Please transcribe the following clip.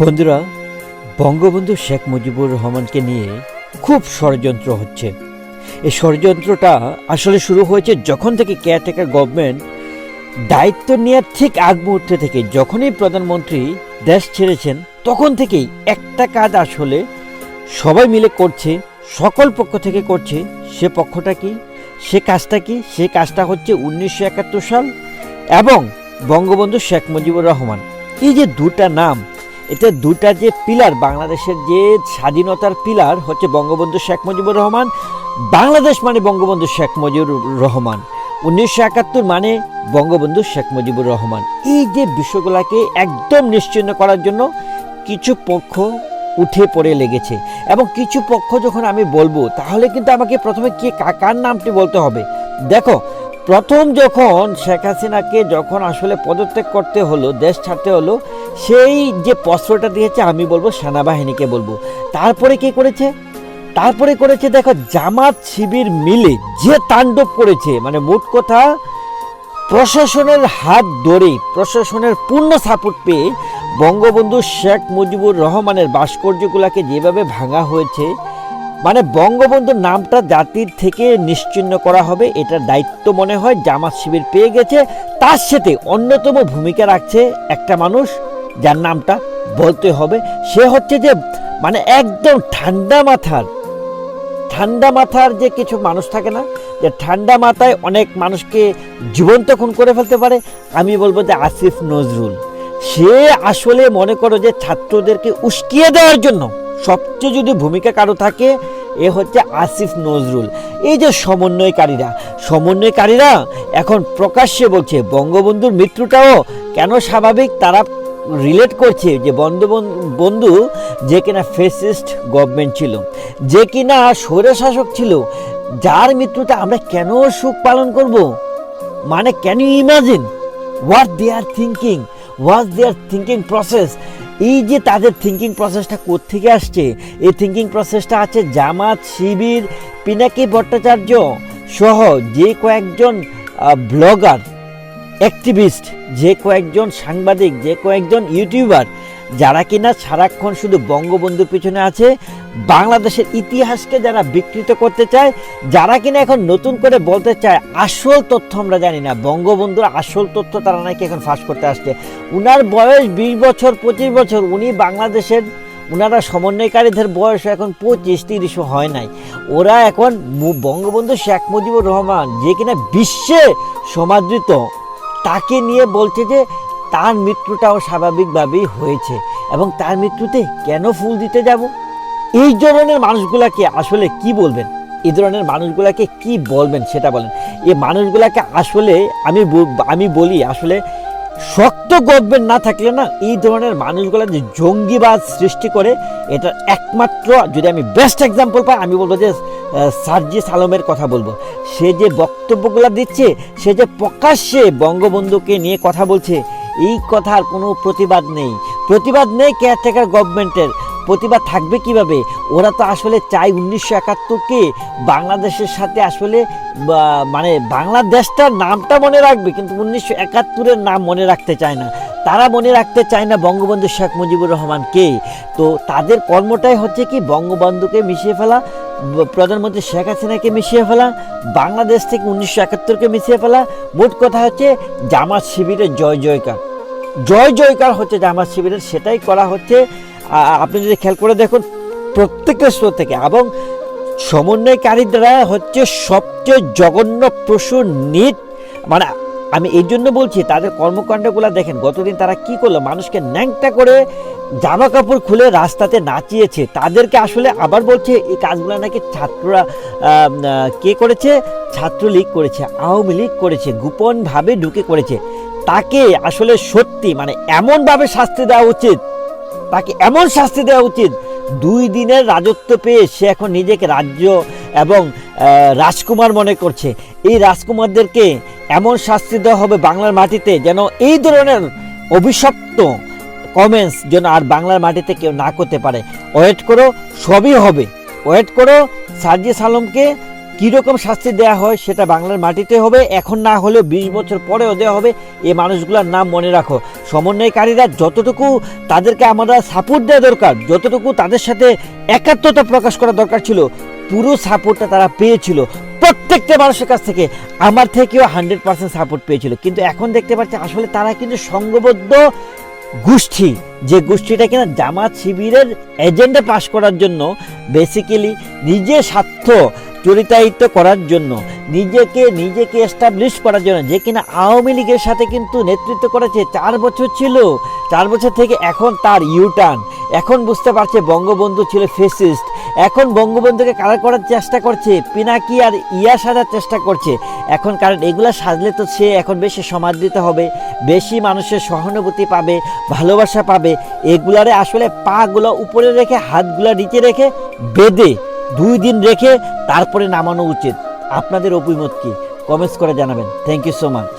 বন্ধুরা, বঙ্গবন্ধু শেখ মুজিবুর রহমানকে নিয়ে খুব ষড়যন্ত্র হচ্ছে। এই ষড়যন্ত্রটা আসলে শুরু হয়েছে যখন থেকে কেয়ারটেকার গভর্নমেন্ট দায়িত্ব নেওয়ার ঠিক আগ মুহূর্তে থেকে। যখনই প্রধানমন্ত্রী দেশ ছেড়েছেন, তখন থেকেই একটা কাজ আসলে সবাই মিলে করছে, সকল পক্ষ থেকে করছে। সে পক্ষটা কি? সে কাজটা কি? সে কাজটা হচ্ছে উনিশশো একাত্তর সাল এবং বঙ্গবন্ধু শেখ মুজিবুর রহমান। এই যে দুটা নাম এটা দুটা যে পিলার বাংলাদেশের যে স্বাধীনতার পিলার হচ্ছে বঙ্গবন্ধু শেখ মুজিবুর রহমান, বাংলাদেশ মানে বঙ্গবন্ধু শেখ মুজিবুর রহমান। উনিশশো একাত্তর মানে বঙ্গবন্ধু শেখ মুজিবুর রহমান। এই যে বিষয়গুলোকে একদম নিশ্চিন্ন করার জন্য কিছু পক্ষ উঠে পড়ে লেগেছে। এবং কিছু পক্ষ যখন আমি বলব, তাহলে কিন্তু আমাকে প্রথমে কে কাকার নামটি বলতে হবে? দেখো প্রথম যখন শেখ হাসিনাকে যখন আসলে পদত্যাগ করতে হলো, দেশ ছাড়তে হলো, সেই যে প্রশ্রটা দিয়েছে, আমি বলব সেনাবাহিনীকে বলব। তারপরে কি করেছে? তারপরে করেছে, দেখো, জামাত শিবির মিলে যে তাণ্ডব করেছে মানে মোট কথা, প্রশাসনের হাত ধরে প্রশাসনের পূর্ণ সাপোর্ট পেয়ে বঙ্গবন্ধু শেখ মুজিবুর রহমানের ভাস্কর্যগুলোকে যেভাবে ভাঙা হয়েছে মানে বঙ্গবন্ধুর নামটা জাতির থেকে নিশ্চিন্ন করা হবে, এটার দায়িত্ব মনে হয়, জামাত শিবির পেয়ে গেছে। তার সাথে অন্যতম ভূমিকা রাখছে একটা মানুষ, যার নামটা বলতে হবে। সে হচ্ছে যে মানে একদম ঠান্ডা মাথার ঠান্ডা মাথার যে কিছু মানুষ থাকে না, যে ঠান্ডা মাথায় অনেক মানুষকে জীবন্ত খুন করে ফেলতে পারে। আমি বলব যে আসিফ নজরুল, সে আসলে মনে করো যে ছাত্রদেরকে উস্কিয়ে দেওয়ার জন্য সবচেয়ে যদি ভূমিকা কারও থাকে, এ হচ্ছে আসিফ নজরুল। এই যে সমন্বয়কারীরা সমন্বয়কারীরা এখন প্রকাশ্যে বলছে, বঙ্গবন্ধুর মৃত্যুটাও কেন স্বাভাবিক? তারা রিলেট করছে যে বঙ্গবন্ধু বন্ধু যে কিনা ফেসিস্ট গভর্নমেন্ট ছিল, যে কিনা স্বৈরশাসক ছিল, যার মৃত্যুতে আমরা কেন সুখ পালন করব? মানে can you imagine what they are thinking what they're thinking process এই যে তাদের থিঙ্কিং প্রসেসটা কোত্থেকে আসছে? এই থিঙ্কিং প্রসেসটা আছে জামাত, শিবির, পিনাকি ভট্টাচার্য সহ যে কয়েকজন ব্লগার অ্যাক্টিভিস্ট যে কয়েকজন সাংবাদিক, যে কয়েকজন ইউটিউবার যারা কিনা সারাক্ষণ শুধু বঙ্গবন্ধুর পিছনে আছে, বাংলাদেশের ইতিহাসকে যারা বিকৃত করতে চায়, যারা কিনা এখন নতুন করে বলতে চায়, আসল তথ্য আমরা জানি না। বঙ্গবন্ধুর আসল তথ্য তারা নাকি এখন ফাঁস করতে আসছে। উনার বয়স বিশ বছর, পঁচিশ বছর, উনি বাংলাদেশের ওনারা সমন্বয়কারীদের বয়স এখন পঁচিশ, তিরিশও হয় নাই। ওরা এখন বঙ্গবন্ধু শেখ মুজিবুর রহমান যে কিনা বিশ্বে সমাদৃত, তাকে নিয়ে বলছে যে তার মৃত্যুটাও স্বাভাবিকভাবেই হয়েছে। এবং তার মৃত্যুতে কেন ফুল দিতে যাব? এই ধরনের মানুষগুলাকে আসলে কি বলবেন? এই ধরনের মানুষগুলাকে কি বলবেন সেটা বলেন। এই মানুষগুলাকে আসলে আমি আমি বলি আসলে শক্ত গভর্নমেন্ট না থাকলে না এই ধরনের মানুষগুলো যে জঙ্গিবাদ সৃষ্টি করে এটার একমাত্র যদি আমি বেস্ট এক্সাম্পল পাই আমি বলব যে আহ, সার্জিস আলমের কথা বলব। সে যে বক্তব্যগুলো দিচ্ছে সে যে প্রকাশ্যে বঙ্গবন্ধুকে নিয়ে কথা বলছে এই কথার কোনো প্রতিবাদ নেই। প্রতিবাদ নেই কেয়ারটেকার গভর্নমেন্টের প্রতিবাদ থাকবে কীভাবে? ওরা তো আসলে চাই উনিশশো একাত্তরকে বাংলাদেশের সাথে আসলে মানে বাংলাদেশটার নামটা মনে রাখবে, কিন্তু উনিশশো একাত্তরের নাম মনে রাখতে চায় না। তারা মনে রাখতে চায় না বঙ্গবন্ধু শেখ মুজিবুর রহমানকে তো তাদের কর্মটাই হচ্ছে কি বঙ্গবন্ধুকে মিশিয়ে ফেলা প্রধানমন্ত্রী শেখ হাসিনাকে মিশিয়ে ফেলা, বাংলাদেশ থেকে উনিশশো একাত্তরকে মিশিয়ে ফেলা। মোট কথা হচ্ছে জামাত শিবিরের জয় জয়কার জয় জয়কার হচ্ছে জামাত শিবিরের, সেটাই করা হচ্ছে। আপনি যদি খেয়াল করে দেখুন প্রত্যেকটা স্তর থেকে এবং সমন্বয়কারীরা হচ্ছে সবচেয়ে জঘন্য প্রসূর নিট। মানে আমি এই জন্য বলছি, তাদের কর্মকাণ্ডগুলো দেখেন, গতদিন তারা কি করল? মানুষকে ন্যাংটা করে জামা কাপড় খুলে রাস্তাতে নাচিয়েছে। তাদেরকে আসলে আবার বলছে, এই কাজগুলো নাকি ছাত্ররা কে করেছে? ছাত্রলীগ করেছে, আওয়ামী লীগ করেছে, গোপনভাবে ঢুকে করেছে। তাকে আসলে সত্যি মানে এমনভাবে শাস্তি দেওয়া উচিত, তাকে এমন শাস্তি দেওয়া উচিত, দুই দিনের রাজত্ব পেয়ে সে এখন নিজেকে রাজ্য এবং রাজকুমার মনে করছে। এই রাজকুমারদেরকে এমন শাস্তি দেওয়া হবে বাংলার মাটিতে যেন এই ধরনের অভিশপ্ত কমেন্টস যেন আর বাংলার মাটিতে কেউ না করতে পারে। ওয়েট করো, সবই হবে। ওয়েট করো, সার্জিস আলমকে কীরকম শাস্তি দেওয়া হয় সেটা বাংলার মাটিতে হবে, এখন না হলেও বিশ বছর পরেও দেওয়া হবে এই মানুষগুলোর নাম মনে রাখো। সমন্বয়কারীরা যতটুকু তাদেরকে আমরা সাপোর্ট দেওয়া দরকার, যতটুকু তাদের সাথে একাত্মতা প্রকাশ করা দরকার ছিল, পুরো সাপোর্টটা তারা পেয়েছিল। প্রত্যেকটা মানুষের কাছ থেকে আমার থেকেও হান্ড্রেড পার্সেন্ট সাপোর্ট পেয়েছিল। কিন্তু এখন দেখতে পাচ্ছি আসলে তারা কিন্তু সংঘবদ্ধ গোষ্ঠী। যে গোষ্ঠীটা কিনা জামাত শিবিরের এজেন্ডা পাশ করার জন্য বেসিক্যালি নিজের স্বার্থ চরিতায়িত করার জন্য, নিজেকে নিজেকে এস্টাবলিশ করার জন্য, যে কিনা আওয়ামী লীগের সাথে কিন্তু নেতৃত্ব করেছে, চার বছর ছিল। চার বছর থেকে এখন তার ইউটার্ন এখন বুঝতে পারছে বঙ্গবন্ধু ছিল ফেসিস্ট এখন বঙ্গবন্ধুকে কালার করার চেষ্টা করছে? পিনাকি আর ইয়া সাজার চেষ্টা করছে। এখন কারণ এগুলা সাজলে তো সে এখন বেশি সমাদৃত হবে, বেশি মানুষের সহানুভূতি পাবে, ভালোবাসা পাবে। এগুলারে আসলে পাগুলো উপরে রেখে, হাতগুলো নিচে রেখে বেঁধে দুই দিন রেখে তারপরে নামানো উচিত। আপনাদের অভিমত কি কমেন্টস করে জানাবেন। Thank you so much